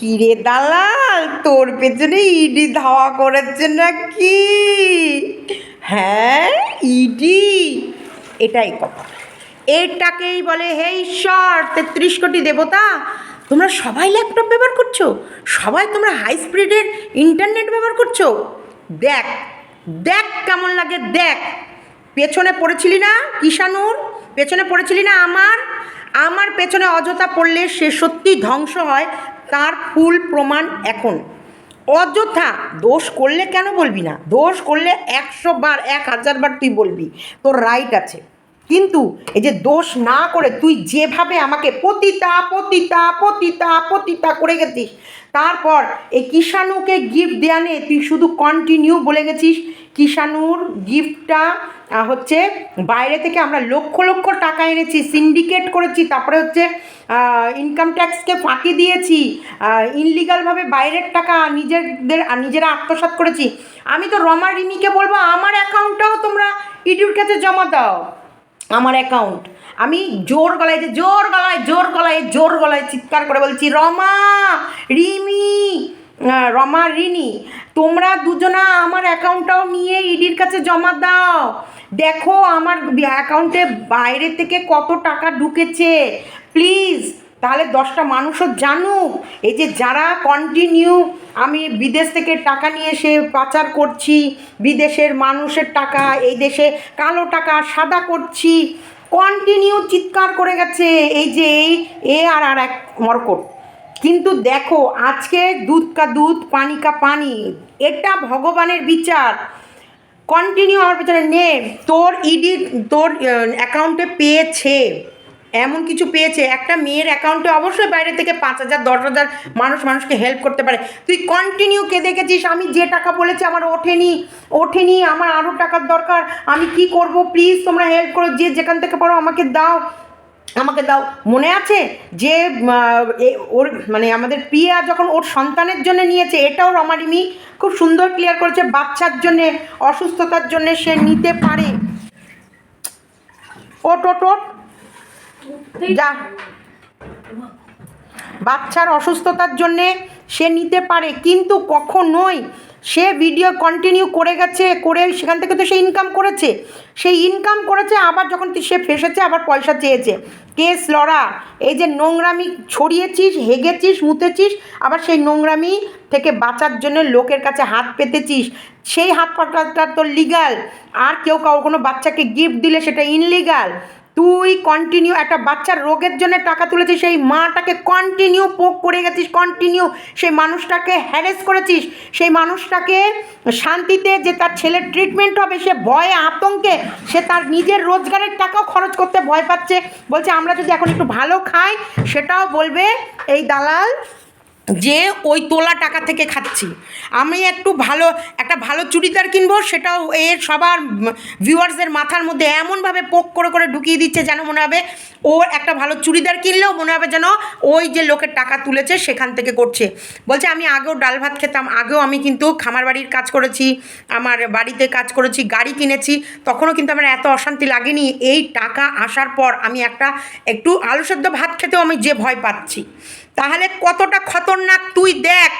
কিরে দালাল, তোর পেছনে ইডি ধাওয়া করেছে নাকি? হ্যাঁ ইডি? এটাই কথা। এটাকেই বলে হে ঈশ্বর তেত্রিশ কোটি দেবতা, তোমরা সবাই ল্যাপটপ ব্যবহার করছ? সবাই তোমরা হাই স্পিডের ইন্টারনেট ব্যবহার করছ? দেখ দেখ কেমন লাগে, দেখ। পেছনে পড়েছিলি না কিষানুর পেছনে পড়েছিলি না আমার? আমার পেছনে অযথা পড়লে সে সত্যি ধ্বংস হয়। তার ফুল প্রমাণ এখন? অযথা দোষ করলে কেন বলবি না? দোষ করলে একশো বার, এক হাজার বার তুই বলবি। তোর রাইট আছে। কিন্তু এই যে দোষ না করে তুই যেভাবে আমাকে পতিতা পতিতা পতিতা পতিতা করে গেছিস, তারপর এই কিষাণুকে গিফট দেওয়া নিয়ে তুই শুধু কন্টিনিউ বলে গেছিস, কিষাণুর গিফটটা হচ্ছে বাইরে থেকে আমরা লক্ষ লক্ষ টাকা এনেছি সিন্ডিকেট করেছি, তারপরে হচ্ছে ইনকাম ট্যাক্সকে ফাঁকি দিয়েছি ইনলিগালভাবে বাইরের টাকা নিজেদের নিজেরা আত্মসাৎ করেছি। আমি তো রমা রিমিকে বলব, আমার অ্যাকাউন্টটাও তোমরা ইডির কাছে জমা দাও। আমার অ্যাকাউন্ট আমি জোর গলায় যে জোর গলায় জোর গলায় জোর গলায় চিৎকার করে বলছি, রমা, রিমি রমা, রিনি, তোমরা দুজনা আমার অ্যাকাউন্টটাও নিয়ে ইডির কাছে জমা দাও। দেখো আমার অ্যাকাউন্টে বাইরে থেকে কত টাকা ঢুকেছে। প্লিজ, তাহলে দশটা মানুষও জানুক। এই যে যারা কন্টিনিউ আমি বিদেশ থেকে টাকা নিয়ে এসে পাচার করছি, বিদেশের মানুষের টাকা, এই দেশে কালো টাকা, সাদা করছি। কন্টিনিউ চিৎকার করে গেছে এই যে এই এ আর আর এক মরকট। কিন্তু দেখো, আজকে দুধ কা দুধ, পানি কা পানি, এটা ভগবানের বিচার। কন্টিনিউ আমার পেছনে নে তোর ইডি তোর অ্যাকাউন্টে পেয়েছে। এমন কিছু পেয়েছে, একটা মেয়ের অ্যাকাউন্টে অবশ্যই বাইরে থেকে পাঁচ হাজার, দশ হাজার মানুষ, মানুষকে হেল্প করতে পারে। তুই কন্টিনিউ কে দেখেছিস? আমি যে টাকা বলেছি আমার ওঠেনি ওঠেনি, আমার আরও টাকার দরকার। আমি কি করব? প্লিজ তোমরা হেল্প করো, যে যেখান থেকে পারো আমাকে দাও। আমাকে দাও। মনে আছে যে ওর মানে আমাদের প্রিয়া যখন ওর সন্তানের জন্য নিয়েছে, এটাও রমারিমি খুব সুন্দর ক্লিয়ার করেছে, বাচ্চার জন্যে, অসুস্থতার জন্যে সে নিতে পারে। ওট ওট ওট। যা। বাচ্চার অসুস্থতার জন্যে সে নিতে পারে, কিন্তু কখনোই সে ভিডিও কন্টিনিউ করে গেছে, করে সেখান থেকে তো সে ইনকাম করেছে। সেই ইনকাম করেছে, আবার যখন সে ফেসেছে, আবার পয়সা চেয়েছে। কেস লড়া, এই যে নোংরামি ছড়িয়েছিস, হেগেছিস, মুতেছিস, আবার সেই নোংরামি থেকে বাঁচার জন্য লোকের কাছে হাত পেতেছিস। সেই হাত পাতাটা তো লিগাল আর কেউ কাউ কোনো বাচ্চাকে গিফট দিলে সেটা ইনলিগাল তুই কন্টিনিউ একটা বাচ্চার রোগের জন্য টাকা তুলেছিস, সেই মাটাকে কন্টিনিউ পোক করে গেছিস কন্টিনিউ সেই মানুষটাকে হ্যারেস করেছিস, সেই মানুষটাকে শান্তিতে যে তার ছেলের ট্রিটমেন্ট হবে, সে ভয়ে আতঙ্কে, সে তার নিজের রোজগারের টাকাও খরচ করতে ভয় পাচ্ছে। বলছে, আমরা যদি এখন একটু ভালো খাই, সেটাও বলবে এই দালাল যে ওই তোলা টাকা থেকে খাচ্ছি। আমি একটু ভালো, একটা ভালো চুড়িদার কিনবো, সেটাও এর সবার ভিউয়ার্সদের মাথার মধ্যে এমনভাবে পোক করে করে ঢুকিয়ে দিচ্ছে যেন মনে হবে ও একটা ভালো চুড়িদার কিনলেও মনে হবে যেন ওই যে লোকের টাকা তুলেছে সেখান থেকে করছে। বলছে, আমি আগেও ডাল ভাত খেতাম, আগেও আমি কিন্তু খামার বাড়ির কাজ করেছি, আমার বাড়িতে কাজ করেছি, গাড়ি কিনেছি, তখনও কিন্তু আমার এত অশান্তি লাগেনি। এই টাকা আসার পর আমি একটা একটু আলু সেদ্ধ ভাত খেতেও আমি যে ভয় পাচ্ছি। তাহলে কতটা খতরনাক তুই দেখ।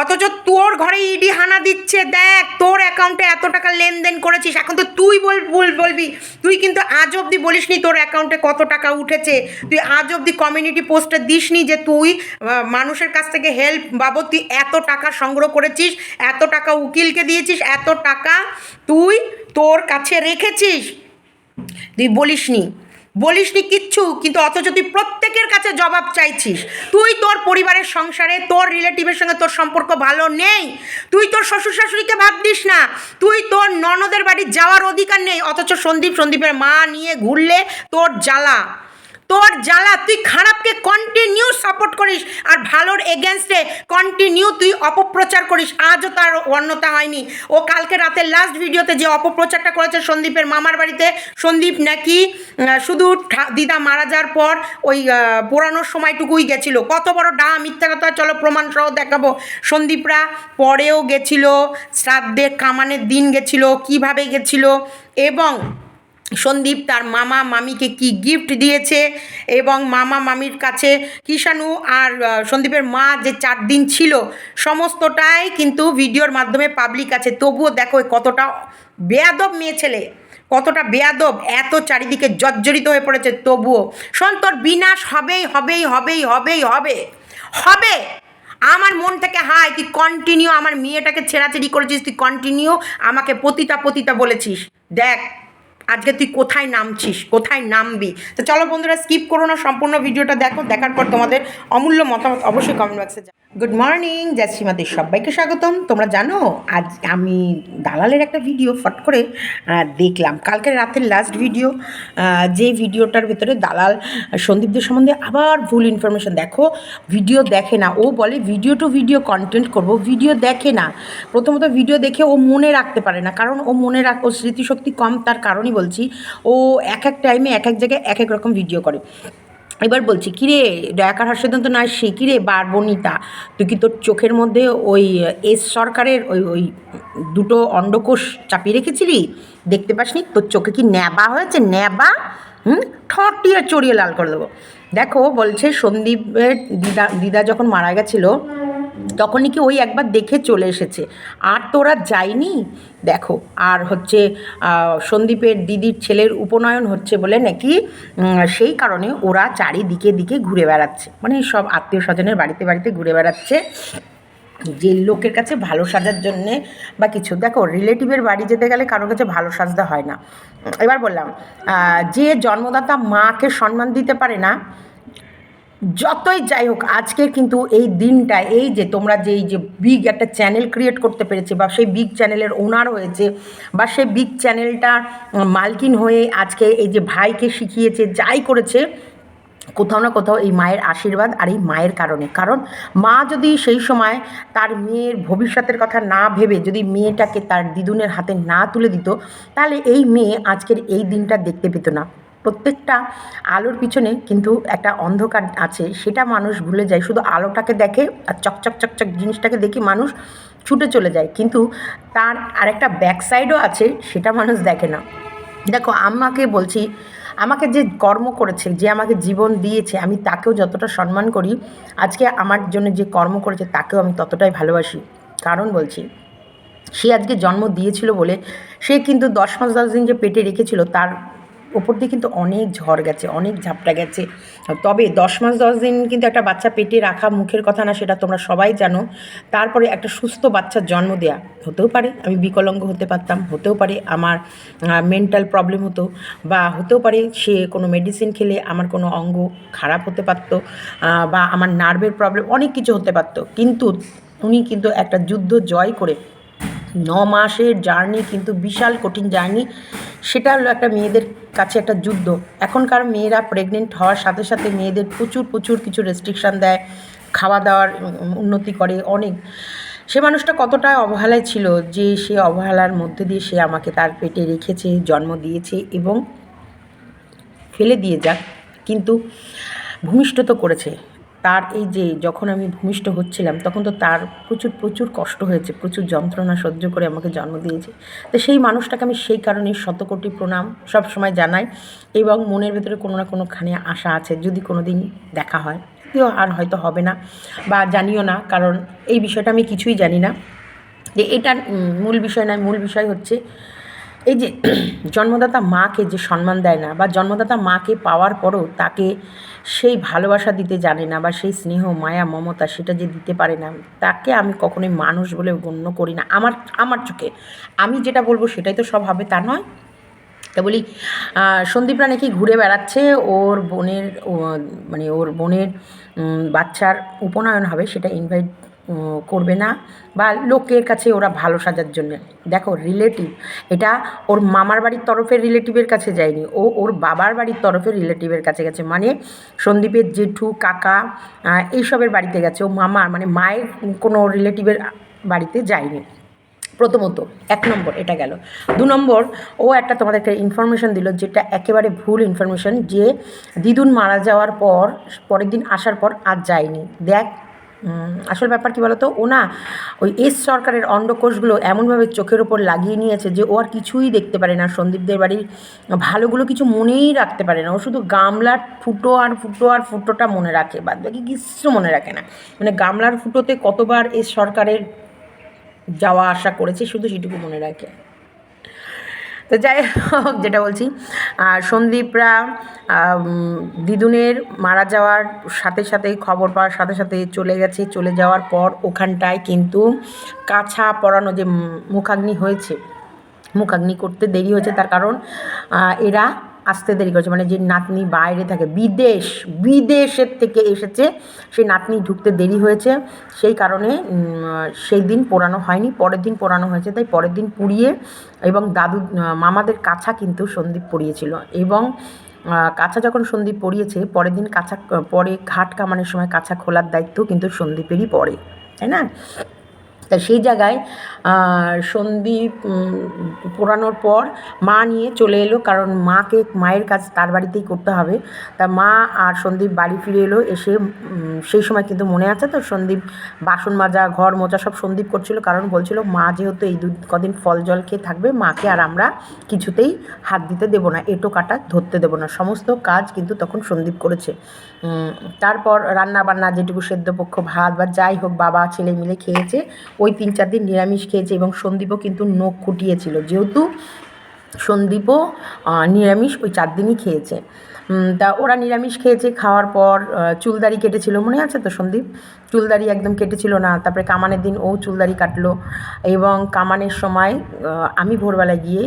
অথচ তোর ঘরে ইডি হানা দিচ্ছে, দেখ। তোর অ্যাকাউন্টে এত টাকা লেনদেন করেছিস, এখন তো তুই বল বল, বলবি। তুই কিন্তু আজ অবধি বলিসনি তোর অ্যাকাউন্টে কত টাকা উঠেছে। তুই আজ অবধি কমিউনিটি পোস্টে দিসনি যে তুই মানুষের কাছ থেকে হেল্প বাবদ তুই এত টাকা সংগ্রহ করেছিস, এত টাকা উকিলকে দিয়েছিস, এত টাকা তুই তোর কাছে রেখেছিস। তুই বলিসনি। বলিসনি কিচ্ছু, কিন্তু অথচ তুই প্রত্যেকের কাছে জবাব চাইছিস। তুই তোর পরিবারের সংসারে, তোর রিলেটিভের সঙ্গে তোর সম্পর্ক ভালো নেই। তুই তোর শ্বশুর শাশুড়িকে ভাব দিস না। তুই তোর ননদের বাড়ি যাওয়ার অধিকার নেই, অথচ সন্দীপ সন্দীপের মা নিয়ে ঘুরলে তোর জ্বালা। তোর জ্বালা, তুই খারাপকে কন্টিনিউ সাপোর্ট করিস আর ভালোর এগেনস্টে কন্টিনিউ তুই অপপ্রচার করিস। আজও তার অন্যতা হয়নি। ও কালকে রাতের লাস্ট ভিডিওতে যে অপপ্রচারটা করেছে সন্দীপের মামার বাড়িতে, সন্দীপ নাকি শুধু দিদা মারা যাওয়ার পর ওই পোড়ানোর সময়টুকুই গেছিল। কত বড় ডা মিথ্যা কথা চলো প্রমাণ সহ দেখাবো। সন্দীপরা পরেও গেছিল, শ্রাদ্ধের কামানের দিন গেছিল, কীভাবে গেছিল এবং সন্দীপ তার মামা মামিকে কি গিফট দিয়েছে এবং মামা মামির কাছে কিষাণু আর সন্দীপের মা যে চার দিন ছিল, সমস্তটাই কিন্তু ভিডিওর মাধ্যমে পাবলিক আছে। তবুও দেখো কতটা বেয়াদব মেয়ে ছেলে, কতটা বেয়াদব, এত চারিদিকে জর্জরিত হয়ে পড়েছে। তবুও শোন তোর বিনাশ হবেই হবেই হবেই হবেই, হবে হবে। আমার মন থেকে হায়, তুই কন্টিনিউ আমার মেয়েটাকে ছেঁড়াছেড়ি করেছিস, তুই কন্টিনিউ আমাকে পতিতা পতিতা বলেছিস। দেখ আজকে তুই কোথায় নামছিস? কোথায় নামবি? তো চলো বন্ধুরা স্কিপ করো না, সম্পূর্ণ ভিডিওটা দেখো, দেখার পর তোমাদের অমূল্য মতামত অবশ্যই কমেন্ট বক্সে গুড মর্নিং জয় শ্রীমাদের সবাইকে স্বাগতম। তোমরা জানো, আজ আমি দালালের একটা ভিডিও ফট করে দেখলাম। কালকে রাতের লাস্ট ভিডিও যে ভিডিওটার ভেতরে দালাল সন্দীপদের সম্বন্ধে আবার ভুল ইনফরমেশন দেখো। ভিডিও দেখে না। ও বলে ভিডিও টু ভিডিও কন্টেন্ট করব। ভিডিও দেখে না। প্রথমত ভিডিও দেখে ও মনে রাখতে পারে না। কারণ ও মনে রাখ, ও স্মৃতিশক্তি কম। তার কারণই বলছি, ও এক এক টাইমে এক এক জায়গায় এক এক রকম ভিডিও করে। এবার বলছি, কিরে, দয়াকার হর্ষদন্ত নয় সে কিরে, বারবনিতা, তুই কি তোর চোখের মধ্যে ওই এস সরকারের ওই ওই দুটো অন্ডকোষ চাপিয়ে রেখেছিলি? দেখতে পাসনি? তোর চোখে কি ন্যাবা হয়েছে? ন্যাবা? হুম? ঠটিয়ে চড়িয়ে লাল করে দেবো। দেখো, বলছে সন্দীপের দিদা দিদা যখন মারা গেছিল তখন কি ওই একবার দেখে চলে এসেছে। আর তো ওরা যায়নি দেখো, আর হচ্ছে সন্দীপের দিদির ছেলের উপনয়ন হচ্ছে বলে নাকি সেই কারণে ওরা চারিদিকে দিকে ঘুরে বেড়াচ্ছে। মানে সব আত্মীয় স্বজনের বাড়িতে বাড়িতে ঘুরে বেড়াচ্ছে। যে লোকের কাছে ভালো সাজার জন্যে বা কিছু। দেখো, রিলেটিভের বাড়ি যেতে গেলে কারোর কাছে ভালো সাজতে হয় না। এবার বললাম যে জন্মদাতা মাকে সম্মান দিতে পারে না যতই যাই হোক আজকে কিন্তু এই দিনটা, এই যে তোমরা যে, এই যে বিগ একটা চ্যানেল ক্রিয়েট করতে পেরেছে বা সেই বিগ চ্যানেলের ওনার হয়েছে বা সেই বিগ চ্যানেলটার মালকিন হয়ে আজকে এই যে ভাইকে শিখিয়েছে, যাই করেছে, কোথাও না কোথাও এই মায়ের আশীর্বাদ আর এই মায়ের কারণে। কারণ মা যদি সেই সময় তার মেয়ের ভবিষ্যতের কথা না ভেবে যদি মেয়েটাকে তার দিদুনের হাতে না তুলে দিত, তাহলে এই মেয়ে আজকের এই দিনটা দেখতে পেত না। প্রত্যেকটা আলোর পিছনে কিন্তু একটা অন্ধকার আছে, সেটা মানুষ ভুলে যায়। শুধু আলোটাকে দেখে আর চকচক চকচক জিনিসটাকে দেখে মানুষ ছুটে চলে যায়। কিন্তু তার আরেকটা ব্যাক সাইডও আছে, সেটা মানুষ দেখে না। দেখো, আমাকে বলছি, আমাকে যে কর্ম করেছে, যে আমাকে জীবন দিয়েছে, আমি তাকেও যতটা সম্মান করি, আজকে আমার জন্য যে কর্ম করেছে, তাকেও আমি ততটাই ভালোবাসি। কারণ বলছি, সে আজকে জন্ম দিয়েছিল বলে, সে কিন্তু দশ মাস দশ দিন যে পেটে রেখেছিল, তার ওপর দিয়ে কিন্তু অনেক ঝড় গেছে, অনেক ঝাপটা গেছে। তবে দশ মাস, দশ দিন কিন্তু একটা বাচ্চা পেটে রাখা মুখের কথা না, সেটা তোমরা সবাই জানো। তারপরে একটা সুস্থ বাচ্চার জন্ম দেয়া হতেও পারে, আমি বিকলাঙ্গ হতে পারতাম, হতেও পারে, আমার মেন্টাল প্রবলেম হতো, বা হতেও পারে সে কোনো মেডিসিন খেলে আমার কোনো অঙ্গ খারাপ হতে পারতো বা আমার নার্ভের প্রবলেম অনেক কিছু হতে পারতো। কিন্তু উনি কিন্তু একটা যুদ্ধ জয় করে ন মাসের জার্নি কিন্তু বিশাল কঠিন জার্নি সেটা হলো একটা মেয়েদের কাছে একটা যুদ্ধ। এখনকার মেয়েরা প্রেগনেন্ট হওয়ার সাথে সাথে মেয়েদের প্রচুর প্রচুর কিছু রেস্ট্রিকশান দেয়, খাওয়া দাওয়ার উন্নতি করে অনেক। সে মানুষটা কতটা অবহেলায় ছিল যে সে অবহেলার মধ্যে দিয়ে সে আমাকে তার পেটে রেখেছে, জন্ম দিয়েছে এবং ফেলে দিয়ে যাক। কিন্তু ভূমিষ্ঠ তো করেছে। তার এই যে যখন আমি ভূমিষ্ঠ হচ্ছিলাম, তখন তো তার প্রচুর প্রচুর কষ্ট হয়েছে, প্রচুর যন্ত্রণা সহ্য করে আমাকে জন্ম দিয়েছে। তো সেই মানুষটাকে আমি সেই কারণে শতকোটি প্রণাম সব সময় জানাই এবং মনের ভেতরে কোনো না কোনোখানে আশা আছে যদি কোনো দিন দেখা হয়। যদিও আর হয়তো হবে না বা জানিও না, কারণ এই বিষয়টা আমি কিছুই জানি না। যে এটা মূল বিষয় নয়, মূল বিষয় হচ্ছে এই যে জন্মদাতা মাকে যে সম্মান দেয় না বা জন্মদাতা মাকে পাওয়ার পরও তাকে সেই ভালোবাসা দিতে জানে না বা সেই স্নেহ, মায়া, মমতা সেটা যে দিতে পারে না, তাকে আমি কখনোই মানুষ বলে গণ্য করি না। আমার আমার চোখে। আমি যেটা বলব সেটাই তো সব হবে তা নয়। তা বলি সন্দীপরা নাকি ঘুরে বেড়াচ্ছে? ওর বোনের মানে ওর বোনের বাচ্চার উপনয়ন হবে সেটা ইনভাইট করবে না বা লোকের কাছে ওরা ভালো সাজার জন্য। দেখো রিলেটিভ এটা ওর মামার বাড়ির তরফের রিলেটিভের কাছে যায়নি, ও ওর বাবার বাড়ির তরফের রিলেটিভের কাছে গেছে। মানে সন্দীপের জেঠু, কাকা এইসবের বাড়িতে গেছে। ও মামার মানে মায়ের কোনো রিলেটিভের বাড়িতে যায়নি। প্রথমত, এক নম্বর এটা গেল। দু নম্বর, ও একটা তোমাদেরকে ইনফরমেশন দিল যেটা একেবারে ভুল ইনফরমেশন যে দিদুন মারা যাওয়ার পর, পরের দিন আসার পর আর যায়নি। দেখ আসল ব্যাপার কী বলতো? ও না, ওই এস সরকারের অন্ডকোষগুলো এমনভাবে চোখের ওপর লাগিয়ে নিয়েছে যে ও আর কিছুই দেখতে পারে না। সন্দীপদের বাড়ির ভালোগুলো কিছু মনেই রাখতে পারে না। ও শুধু গামলার ফুটো আর ফুটো আর ফুটোটা মনে রাখে, বাদ বাকি কিছু মনে রাখে না। মানে গামলার ফুটোতে কতবার এস সরকারের যাওয়া আসা করেছে শুধু সেটুকু মনে রাখে। তো যাই হোক, যেটা বলছি। আর সন্দীপরা দিদুনের মারা যাওয়ার সাথে সাথে খবর পাওয়ার সাথে সাথে চলে গেছে। চলে যাওয়ার পর ওখানটায় কিন্তু কাছা পড়ানো যে মুখাগ্নি হয়েছে, মুখাগ্নি করতে দেরি হয়েছে তার কারণ এরা আসতে দেরি করেছে। মানে যে নাতনি বাইরে থাকে, বিদেশ, বিদেশের থেকে এসেছে, সেই নাতনি ঢুকতে দেরি হয়েছে। সেই কারণে সেই দিন পোড়ানো হয়নি, পরের দিন পোড়ানো হয়েছে। তাই পরের দিন পুড়িয়ে এবং দাদু, মামাদের কাছা কিন্তু সন্দীপ পড়িয়েছিল। এবং কাছা যখন সন্দীপ পড়িয়েছে, পরের দিন কাছা, পরে ঘাট কামানোর সময় কাছা খোলার দায়িত্ব কিন্তু সন্দীপেরই পড়ে। তাই না? তা সেই জায়গায় সন্দীপ পোড়ানোর পর মা নিয়ে চলে এলো। কারণ মাকে, মায়ের কাজ তার বাড়িতেই করতে হবে। তা মা আর সন্দীপ বাড়ি ফিরে এলো। এসে সেই সময় কিন্তু মনে আছে তো? সন্দীপ বাসন মাজা, ঘর মোচা সব সন্দীপ করছিল। কারণ বলছিল, মা যেহেতু এই দু কদিন ফল জল খেয়ে থাকবে, মাকে আর আমরা কিছুতেই হাত দিতে দেবো না, এটো কাটা ধরতে দেবো না। সমস্ত কাজ কিন্তু তখন সন্দীপ করেছে। তারপর রান্না বান্না যেটুকু সেদ্ধপক্ষ ভাত বা যাই হোক বাবা, ছেলে মিলে খেয়েছে। ওই তিন চার দিন নিরামিষ খেয়েছে এবং সন্দীপও কিন্তু নখ খুটিয়েছিল যেহেতু সন্দীপও নিরামিষ ওই চার দিনই খেয়েছে। তা ওরা নিরামিষ খেয়েছে খাওয়ার পর আহ, চুলদাড়ি কেটেছিল মনে আছে তো সন্দীপ চুলদাড়ি একদম কেটেছিল না তারপরে কামানের দিন ও চুলদাড়ি কাটলো এবং কামানের সময় আমি ভোরবেলায় গিয়ে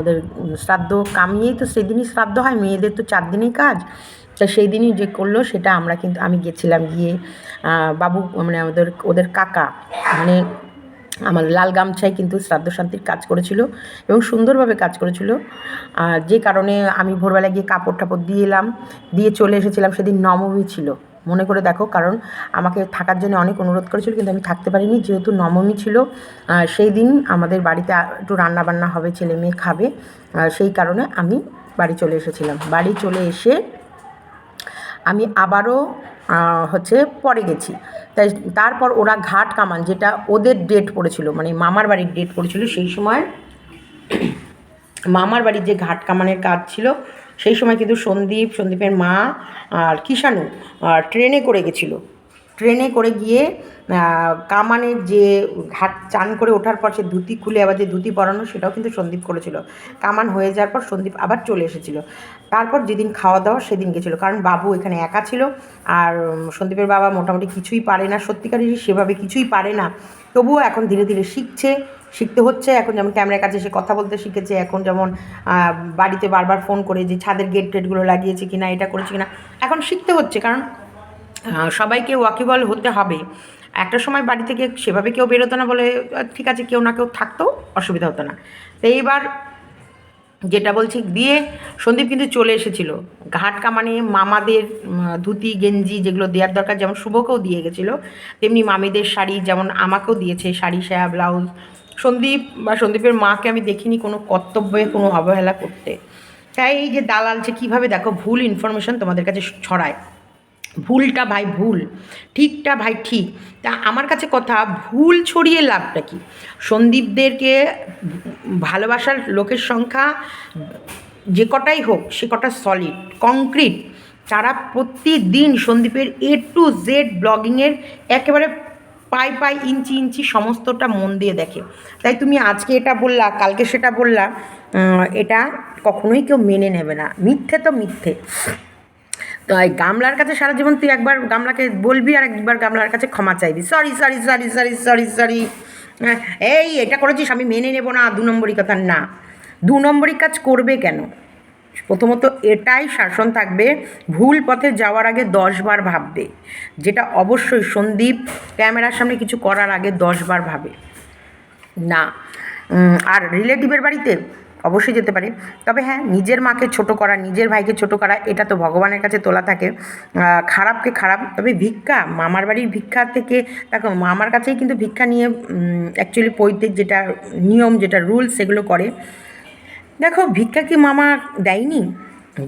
ওদের শ্রাদ্ধ কামিয়েই তো সেদিনই শ্রাদ্ধ হয় মেয়েদের তো চার দিনই কাজ। তা সেই দিনই যে করল, সেটা আমরা কিন্তু, আমি গেছিলাম গিয়ে বাবু মানে আমাদের, ওদের কাকা মানে আমার লাল গামছায় কিন্তু শ্রাদ্ধ শান্তির কাজ করেছিল এবং সুন্দরভাবে কাজ করেছিল। আর যে কারণে আমি ভোরবেলা গিয়ে কাপড় টাপড় দিয়ে এলাম, দিয়ে চলে এসেছিলাম, সেদিন নবমী ছিল। মনে করে দেখো, কারণ আমাকে থাকার জন্য অনেক অনুরোধ করেছিল, কিন্তু আমি থাকতে পারিনি। যেহেতু নবমী ছিল সেই দিন আমাদের বাড়িতে একটু রান্না বান্না হবে, ছেলে মেয়ে খাবে। সেই কারণে আমি বাড়ি চলে এসেছিলাম। বাড়ি চলে এসে আমি আবারও হচ্ছে পরে গেছি। তাই তারপর ওরা ঘাট কামান, যেটা ওদের ডেট পড়েছিল মানে মামার বাড়ির ডেট পড়েছিল সেই সময়, মামার বাড়ির যে ঘাট কামানের কাজ ছিল, সেই সময় কিন্তু সন্দীপ, সন্দীপের মা আর কিষাণু ট্রেনে করে গেছিল। ট্রেনে করে গিয়ে কামানের যে ঘাট, চান করে ওঠার পর সে ধুতি খুলে আবার যে ধুতি পরানো, সেটাও কিন্তু সন্দীপ করেছিল। কামান হয়ে যাওয়ার পর সন্দীপ আবার চলে এসেছিল। তারপর যেদিন খাওয়া দাওয়া, সেদিন গেছিল। কারণ বাবু এখানে একা ছিল আর সন্দীপের বাবা মোটামুটি কিছুই পারে না। সত্যিকারেরই সেভাবে কিছুই পারে না। তবুও এখন ধীরে ধীরে শিখছে, শিখতে হচ্ছে। এখন যেমন ক্যামেরার কাছে সে কথা বলতে শিখেছে। এখন যেমন বাড়িতে বারবার ফোন করে যে ছাদের গেট টেটগুলো লাগিয়েছে কিনা, এটা করেছে কিনা, এখন শিখতে হচ্ছে। কারণ সবাইকে ওয়াকিবল হতে হবে। একটা সময় বাড়ি থেকে সেভাবে কেউ বেরোতো না বলে ঠিক আছে, কেউ না কেউ থাকতো অসুবিধা হতো না। তো এইবার যেটা বলছি, দিয়ে সন্দীপ কিন্তু চলে এসেছিল। ঘাট কামানে, মামাদের ধুতি, গেঞ্জি যেগুলো দেওয়ার দরকার, যেমন শুভকেও দিয়ে গেছিল, তেমনি মামিদের শাড়ি, যেমন আমাকেও দিয়েছে শাড়ি, সায়া, ব্লাউজ। সন্দীপ বা সন্দীপের মাকে আমি দেখিনি কোনো কর্তব্যে, কোনো অবহেলা করতে। তাই এই যে দালাল যে কীভাবে দেখো ভুল ইনফরমেশন তোমাদের কাছে ছড়ায়। ভুলটা ভাই ভুল, ঠিকটা ভাই ঠিক। তা আমার কাছে কথা, ভুল ছড়িয়ে লাভটা কি? সন্দীপদেরকে ভালোবাসার লোকের সংখ্যা যে কটাই হোক, সে কটা সলিড কংক্রিট তারা প্রতিদিন সন্দীপের এ টু জেড ব্লগিংয়ের একেবারে পাই পাই, ইঞ্চি ইঞ্চি সমস্তটা মন দিয়ে দেখে। তাই তুমি আজকে এটা বললা, কালকে সেটা বললা এটা কখনোই কেউ মেনে নেবে না। মিথ্যে তো মিথ্যে। তো এই গামলার কাছে সারা জীবন তুই একবার গামলাকে বলবি আর একবার গামলার কাছে ক্ষমা চাইবি। Sorry sorry sorry sorry sorry sorry এই এটা করেছিস, আমি মেনে নেব না, দু নম্বরই কথা। না, দু নম্বরই কাজ করবে কেন? প্রথমত এটাই শাসন থাকবে, ভুল পথে যাওয়ার আগে দশবার ভাববে, যেটা অবশ্যই সন্দীপ ক্যামেরার সামনে কিছু করার আগে দশবার ভাবে। না আর রিলেটিভের বাড়িতে অবশ্যই যেতে পারে। তবে হ্যাঁ নিজের মাকে ছোট করা, নিজের ভাইকে ছোট করা, এটা তো ভগবানের কাছে তোলা থাকে। খারাপকে খারাপ। তবে ভিক্ষা, মামার বাড়ির ভিক্ষা থেকে, দেখো, মামার কাছেই কিন্তু ভিক্ষা নিয়ে অ্যাকচুয়ালি পৈতৃক যেটা নিয়ম, যেটা রুলস সেগুলো করে। দেখো, ভিক্ষা কি মামা দেয়নি?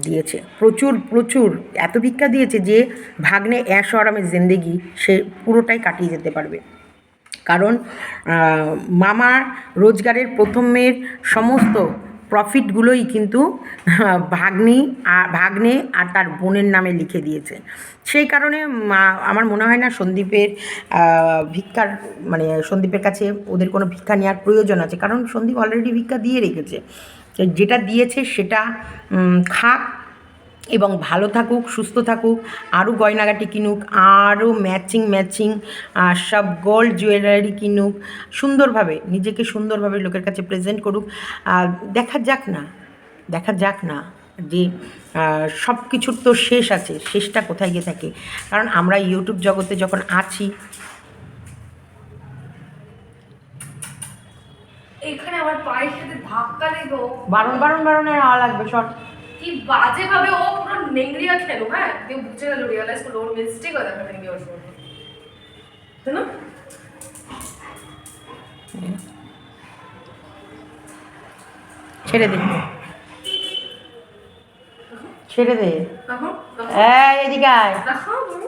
দিয়েছে। প্রচুর প্রচুর। এত ভিক্ষা দিয়েছে যে, ভাগ্নে অ্যাশ আরামের জিন্দেগি, সে পুরোটাই কাটিয়ে যেতে পারবে। কারণ মামার রোজগারের প্রথমের সমস্ত প্রফিটগুলোই কিন্তু ভাগ্নি ভাগ্নে আর তার বোনের নামে লিখে দিয়েছে। সেই কারণে আমার মনে হয় না সন্দীপের ভিক্ষার মানে সন্দীপের কাছে ওদের কোনো ভিক্ষা নেওয়ার প্রয়োজন আছে। কারণ সন্দীপ অলরেডি ভিক্ষা দিয়ে রেখেছে। যেটা দিয়েছে সেটা খাক এবং ভালো থাকুক সুস্থ থাকুক আরও গয়নাগাটি কিনুক আরও ম্যাচিং ম্যাচিং সব গোল্ড জুয়েলারি কিনুক সুন্দরভাবে নিজেকে সুন্দরভাবে লোকের কাছে প্রেজেন্ট করুক। দেখা যাক না দেখা যাক না যে সব কিছুর তো শেষ আছে শেষটা কোথায় গিয়ে থাকে? কারণ আমরা ইউটিউব জগতে যখন আছি এখানে আমার পায়ের সাথে ধাক্কা লেগো। বারণ বারণ বারণের হাওয়া লাগবে শর্ট কি বাজে ভাবে ও পুরো নেংরিয়া খেলো হ্যাঁ? দিয়ে বুঝে গেল রিয়েলাইজ করল ওর মিস্টেক হয়ে দেখা ভেঙে ওর সঙ্গে। তাই না ছেড়ে দে। ছেড়ে দে। এদিকে আয়। দেখো বলো।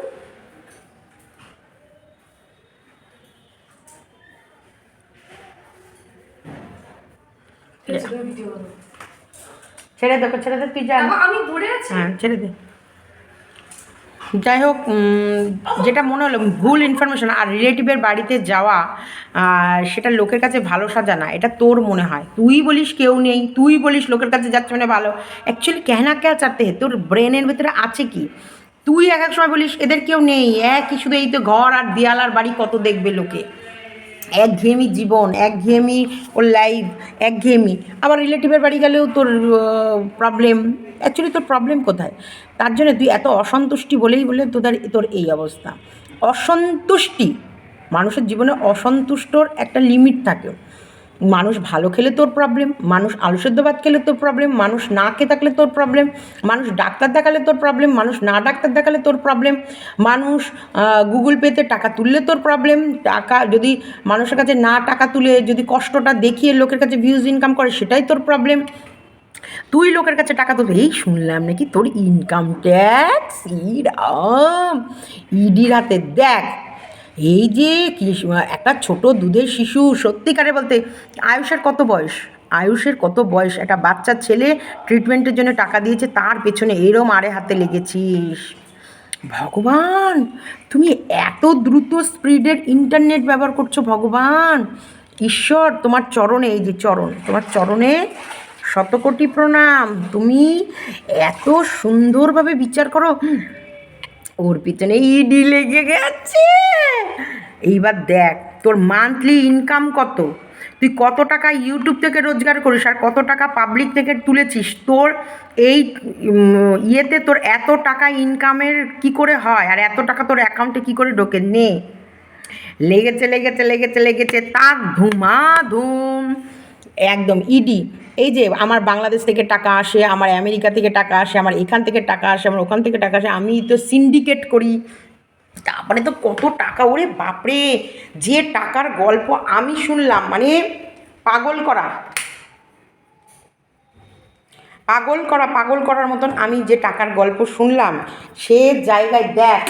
ঠিক আছে, তুমি video করো। ছেড়ে দে ছেড়ে দে তুই যা। দেখো, আমি ধরে আছি। হ্যাঁ ছেড়ে দে। যাই হোক যেটা মনে হলো ভুল ইনফরমেশন আর রিলেটিভের বাড়িতে যাওয়া সেটা লোকের কাছে ভালো সাজা না এটা তোর মনে হয়। তুই বলিস কেউ নেই তুই বলিস লোকের কাছে যাচ্ছে মানে ভালো। অ্যাকচুয়ালি কেনা কে চাতে তোর ব্রেনের ভেতরে আছে কি? তুই এক এক সময় বলিস এদের কেউ নেই একই শুধু এই তো ঘর আর দেয়াল আর বাড়ি কত দেখবে লোকে? একঘেয়েমি জীবন, একঘেয়েমি ওর লাইফ একঘেয়েমি। আবার রিলেটিভের বাড়ি গেলেও তোর প্রবলেম অ্যাকচুয়ালি তোর প্রবলেম কোথায়? তার জন্য তুই এত অসন্তুষ্টি বলেই বলে তোদের তোর এই অবস্থা। অসন্তুষ্টি, মানুষের জীবনে অসন্তুষ্টর একটা লিমিট থাকে। মানুষ ভালো খেলে তোর প্রবলেম মানুষ আলু সেদ্ধ ভাত খেলে তোর প্রবলেম মানুষ না খেয়ে থাকলে তোর প্রবলেম মানুষ ডাক্তার দেখালে তোর প্রবলেম মানুষ না ডাক্তার দেখালে তোর প্রবলেম মানুষ গুগল পেতে টাকা তুললে তোর প্রবলেম টাকা যদি মানুষের কাছে না টাকা তুলে যদি কষ্টটা দেখিয়ে লোকের কাছে ভিউজ ইনকাম করে সেটাই তোর প্রবলেম তুই লোকের কাছে টাকা তুলবে এই শুনলাম নাকি তোর ইনকাম ট্যাক্স ইরাম ইডির হাতে দেখ এই যে একটা ছোট দুধের শিশু সত্যিকারে বলতে আয়ুষের কত বয়স? আয়ুষের কত বয়স? একটা বাচ্চা ছেলে ট্রিটমেন্টের জন্য টাকা দিয়েছে, তার পেছনে এরম আরে হাতে লেগেছিস। ভগবান, তুমি এত দ্রুত স্পিডের ইন্টারনেট ব্যবহার করছ ভগবান। ঈশ্বর, তোমার চরণে, এই যে চরণ, তোমার চরণে শতকোটি প্রণাম। তুমি এত সুন্দরভাবে বিচার করো ওর পিছনে ইডি লেগে গেছে। এইবার দেখ, তোর মান্থলি ইনকাম কত? তুই কত টাকা ইউটিউব থেকে রোজগার করিস আর কত টাকা পাবলিক থেকে তুলেছিস? তোর এই ইয়েতে তোর এত টাকা ইনকামের কি করে হয়? আর এত টাকা তোর অ্যাকাউন্টে কি করে ঢোকে? নে। লেগেছে লেগেছে লেগেছে লেগেছে তাক ধুমাধুম। একদম ইডি এই যে আমার বাংলাদেশ থেকে টাকা আসে, আমার আমেরিকা থেকে টাকা আসে, আমার এখান থেকে টাকা আসে, আমার ওখান থেকে টাকা আসে, আমি তো সিন্ডিকেট করি। তারপরে তো কত টাকা, ওরে বাপরে! যে টাকার গল্প আমি শুনলাম মানে পাগল করা। পাগল করা, পাগল করার মতন আমি যে টাকার গল্প শুনলাম, সে জায়গায় দেখ,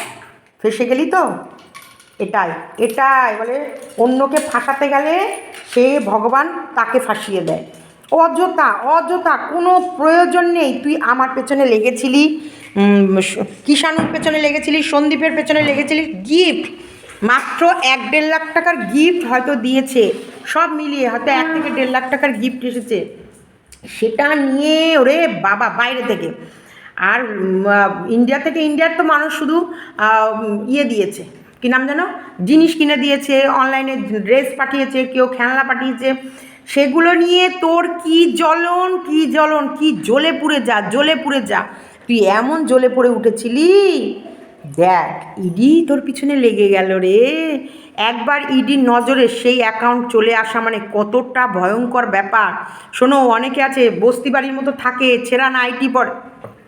ফেসে গেলি তো? এটাই এটাই, বলে অন্যকে ফাঁসাতে গেলে সে ভগবান তাকে ফাঁসিয়ে দেয়। অযথা অযথা কোনো প্রয়োজন নেই। তুই আমার পেছনে লেগেছিলি কিষাণুর পেছনে লেগেছিলি, সন্দীপের পেছনে লেগেছিলি গিফট মাত্র এক দেড় লাখ টাকার গিফট হয়তো দিয়েছে। সব মিলিয়ে হয়তো এক থেকে দেড় লাখ টাকার গিফট এসেছে। সেটা নিয়ে ওরে বাবা, বাইরে থেকে। আর ইন্ডিয়া থেকে ইন্ডিয়ার তো মানুষ শুধু ইয়ে দিয়েছে। কী নাম জানো জিনিস কিনে দিয়েছে অনলাইনে ড্রেস পাঠিয়েছে, কেউ খেলনা পাঠিয়েছে। সেগুলো নিয়ে তোর কি জ্বলন কি জ্বলন, কি জ্বলে পুড়ে যা, জ্বলে পুড়ে যা। তুই এমন জ্বলে পড়ে উঠেছিলি? দেখ, ইডি তোর পিছনে লেগে গেল রে। একবার ইডির নজরে সেই অ্যাকাউন্ট চলে আসা মানে কতটা ভয়ঙ্কর ব্যাপার। শোনো, অনেকে আছে, বস্তি বাড়ির মতো থাকে, ছেঁড়া নাইটি পর,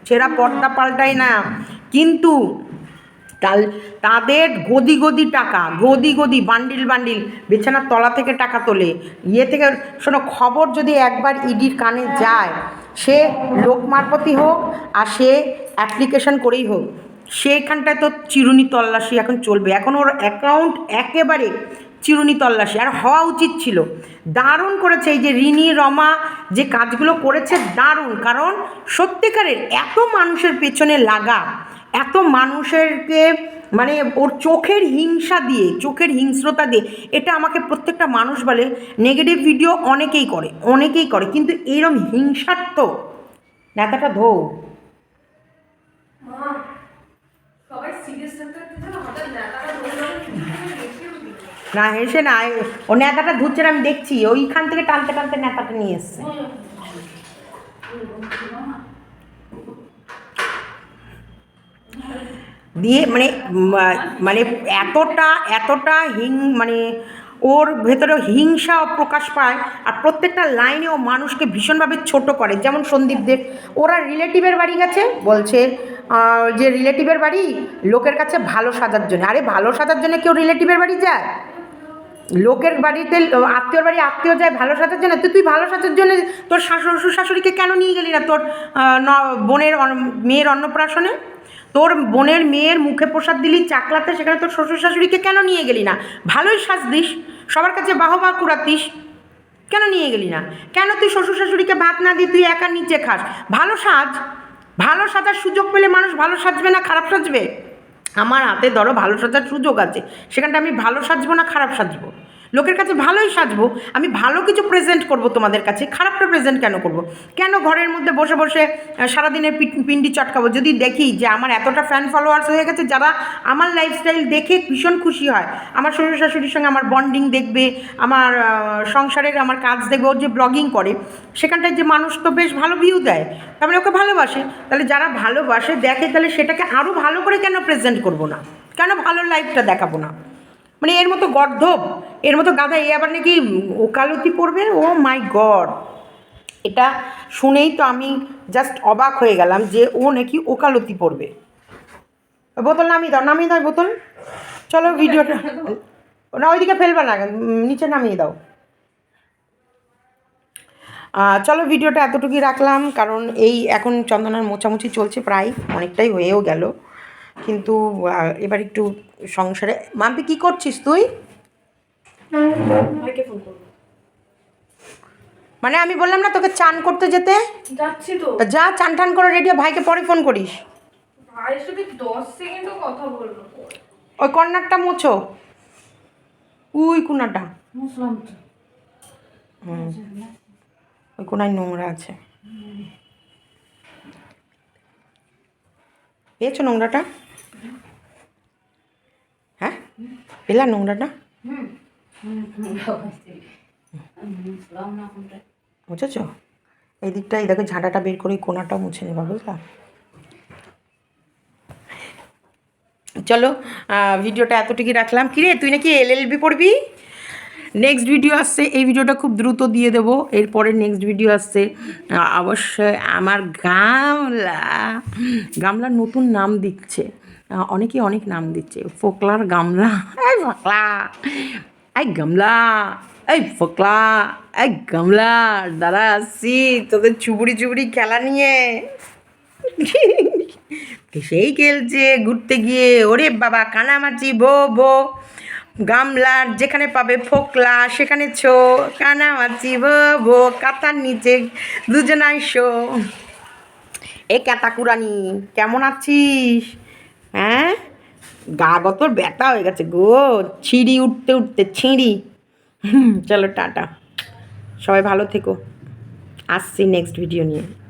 ছেঁড়া পর্দা পাল্টায় না। কিন্তু তাদের গদি গদি টাকা, গদি গদি বান্ডিল বান্ডিল বিছানার তলা থেকে টাকা তোলে। ইয়ে থেকে, শোনো, খবর যদি একবার ইডির কানে যায়, সে লোক মারপতি হোক আর সে অ্যাপ্লিকেশন করেই হোক, সেইখানটায় তো চিরুনি তল্লাশি এখন চলবে। এখন ওর অ্যাকাউন্ট একেবারে চিরুনি তল্লাশি। আর হওয়া উচিত ছিল। দারুণ করেছে এই যে রিনি, রমা যে কাজগুলো করেছে, দারুণ। কারণ সত্যিকারের এত মানুষের পেছনে লাগা এত মানুষেরকে মানে ওর চোখের হিংসা দিয়ে চোখের হিংস্রতা দিয়ে এটা আমাকে প্রত্যেকটা মানুষ বলে নেগেটিভ ভিডিও অনেকেই করে অনেকেই করে কিন্তু এরম হিংসাত্মক। নেতাটা ধো না হেসে না ও নেতাটা ধুচ্ছে না আমি দেখছি ওইখান থেকে টানতে টানতে নেতাটা নিয়ে এসছে। দিয়ে মানে মানে এতটা এতটা হিং মানে ওর ভেতরে হিংসা প্রকাশ পায় আর প্রত্যেকটা লাইনে ও মানুষকে ভীষণভাবে ছোট করে। যেমন সন্দীপদের ওরা রিলেটিভের বাড়ি গেছে, বলছে যে রিলেটিভের বাড়ি লোকের কাছে ভালো সাজার জন্য। আরে ভালো সাজার জন্য কেউ রিলেটিভের বাড়ি যায়? লোকের বাড়িতে, আত্মীয়র বাড়ি আত্মীয় যায় ভালো সাজার জন্য, তো তুই ভালো সাজার জন্য তোর শাশুড় শ্বশুর শাশুড়িকে কেন নিয়ে গেলি না তোর বোনের মেয়ের অন্নপ্রাশনে? তোর বোনের মেয়ের মুখে প্রসাদ দিলি চাকলাতে, সেখানে তোর শ্বশুর শাশুড়িকে কেন নিয়ে গেলি না? ভালোই সাজ দিস সবার কাছে বাহবা কুড়াতিস, কেন নিয়ে গেলি না? কেন তুই শ্বশুর শাশুড়িকে ভাত না দিয়ে তুই একা নিচে খাস? ভালো সাজ, ভালো সাজার সুযোগ পেলে মানুষ ভালো সাজবে না খারাপ সাজবে? আমার হাতে ধরো ভালো সাজার সুযোগ আছে, সেখানটা আমি ভালো সাজবো না খারাপ সাজবো? লোকের কাছে ভালোই সাজবো, আমি ভালো কিছু প্রেজেন্ট করব তোমাদের কাছে, খারাপটা প্রেজেন্ট কেন করব? কেন ঘরের মধ্যে বসে বসে সারাদিনের পিন্ডি চটকাবো? যদি দেখি যে আমার এতটা ফ্যান ফলোয়ার্স হয়ে গেছে, যারা আমার লাইফস্টাইল দেখে ভীষণ খুশি হয়, আমার শ্বশুর শাশুড়ির সঙ্গে আমার বন্ডিং দেখবে, আমার সংসারের আমার কাজ দেখবে, ওর যে ব্লগিং করে, সেখানটায় যে মানুষ তো বেশ ভালো ভিউ দেয়, তার মানে ওকে ভালোবাসে। তাহলে যারা ভালোবাসে, দেখে তাহলে সেটাকে আরও ভালো করে কেন প্রেজেন্ট করব না? কেন ভালো লাইফটা দেখাবো না? মানে এর মতো গর্ধব, এর মতো গাধা, এ আবার নাকি ওকালতি পড়বে? Oh my god. এটা শুনেই তো আমি জাস্ট অবাক হয়ে গেলাম যে ও নাকি ওকালতি পড়বে। বোতল নামিয়ে দাও নামিয়ে দাও বোতল। চলো ভিডিওটা। না, ওইদিকে ফেলবে না নিচে নামিয়ে দাও। চলো ভিডিওটা এতটুকুই রাখলাম, কারণ এই এখন চন্দনার মোচামুচি চলছে প্রায়, অনেকটাই হয়েও গেল। কিন্তু এবার একটু সংসারে। মাম্পি কি করছিস তুই? মানে আমি বললাম না তোকে চান করতে যেতে? যাচ্ছি তো। যা চান টান করে রেডিও ভাইকে পরে ফোন করিস। ভাইয়ের সাথে দশ সেকেন্ডও কথা বলব ওই কর্নারটা মোছো। উই কোনাটা মুসলাম তো। ওই কোনায় নোংরা আছে। পেয়েছ নোংরাটা? পেলা নোংরাটা কোনটা মুছেছ এই দিকটা এই দেখো ঝাঁটাটা বের করে এই কোনাটাও মুছে নেবা বুঝলা? চলো ভিডিওটা এতটুকুই রাখলাম। কিরে তুই নাকি এলএলবি পড়বি? নেক্সট ভিডিও আসছে এই ভিডিওটা খুব দ্রুত দিয়ে দেবো। এরপরে নেক্সট ভিডিও আসছে অবশ্যই আমার গামলা। গামলার নতুন নাম দিচ্ছে। অনেকে অনেক নাম দিচ্ছে, ফোকলার গামলা, এই ফোকলা, এই গামলা, এই ফোকলা, এই গামলা দাঁড়া আসছি, তোদের চুবড়ি চুবড়ি খেলা নিয়ে। সেই খেলছে ঘুরতে গিয়ে? ওরে বাবা কানামাচি বো বো। গামলার যেখানে পাবে ফোকলা, সেখানে ছো। কানামাচি বো বো, কাতার নিচে দুজনাই শো। এ ক্যাতাকুরানি, কেমন আছিস? হ্যাঁ? গা গত ব্যথা হয়ে গেছে গো। ছিঁড়ি উঠতে উঠতে, ছিঁড়ি। চলো টাটা। সবাই ভালো থেকো। আসছি নেক্সট ভিডিও নিয়ে।